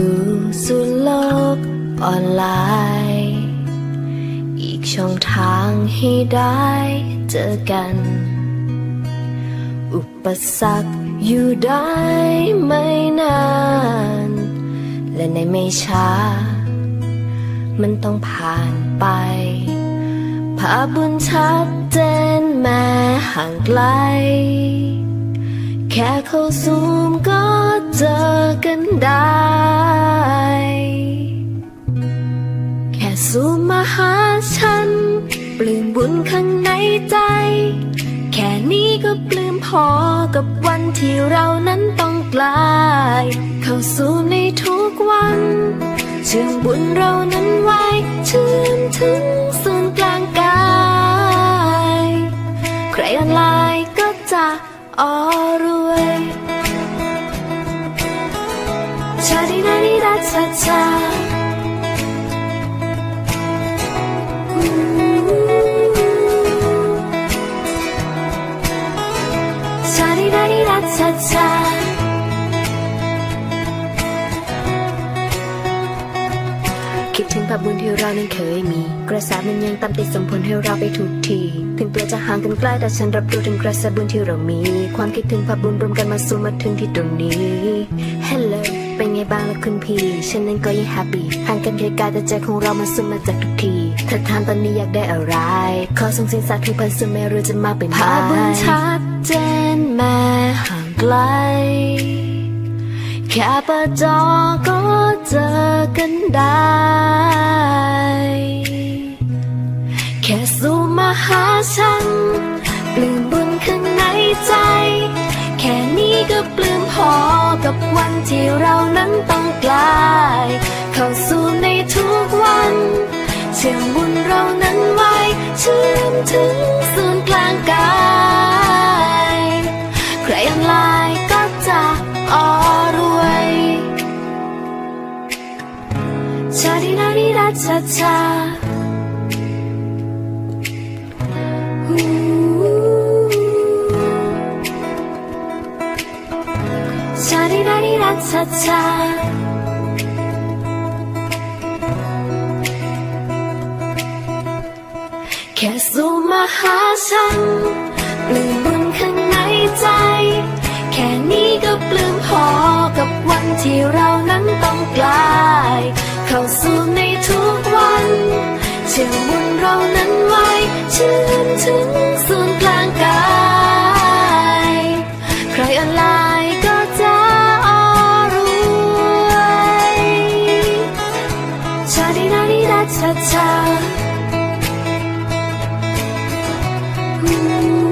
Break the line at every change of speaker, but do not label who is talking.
ตูสุลโลกออนไลน์ อีกช่องทางให้ได้เจอกัน อุปสรรคอยู่ได้ไม่นาน และในไม่ช้า มันต้องผ่านไป ภาพบุญชัดเจนแม้ห่างไกล แค่เข้าซูมก็เจอกันได้ ปลื้มบุญข้างในใจ แค่นี้ก็ปลื้มพอกับวันที่เรานั้นต้องกลาย เข้าสู่ในทุกวัน เชื่อมบุญเรานั้นไว้เชื่อมถึงศูนกลางกาย ใครออนไลน์ก็จะออรวยชาดินาดิดาชาชา ชาดินาดิดาชาชาคิดถึงภาพบุญที่เรานั้นเคยมี กระแสมันยังตามติดส่งผลให้เราไปทุกที ถึงตัวจะห่างกันไกลแต่ฉันรับรู้ถึงกระแสบุญที่เรามี ความคิดถึงภาพบุญรวมกันมาสู่มาถึงที่ตรงนี้ Hello ไงบ้างล่ะคุณพี่ ฉันนั้นก็ยังแฮปปี้ห่างกันไกลๆแต่ใจของเรามาสู่มมาจากทุกทีถ้าถามตอนนี้อยากได้อะไร ขอส่งสิ่งสาธุพันซึ่งไม่รู้จะมาเป็นภาพบุญชัดเจนแม้ห่างไกล แค่เปิดจอก็เจอกันได้ แค่ซูมมาหาฉัน ปลื้มบุญข้างในใจ แค่นี้ก็ปลื้ม พอกับวันที่เรานั้นต้องกลาย เข้าสู่ในทุกวันเชื่อมบุญเรานั้นไว้เชื่อมถึงศูนย์กลางกายใครออนลน์ก็จะออรวยชาดินาดิดาชาชา ชาดินาดิดาชาชาแค่ซูมมาหาฉันปลื้มบุญข้างในใจ แค่นี้ก็ปลื้มพอกับวันที่เรานั้นต้องกลาย เข้าสู่ในทุกวันเชื่อ ชาดินาดิดาชาชา Ooh.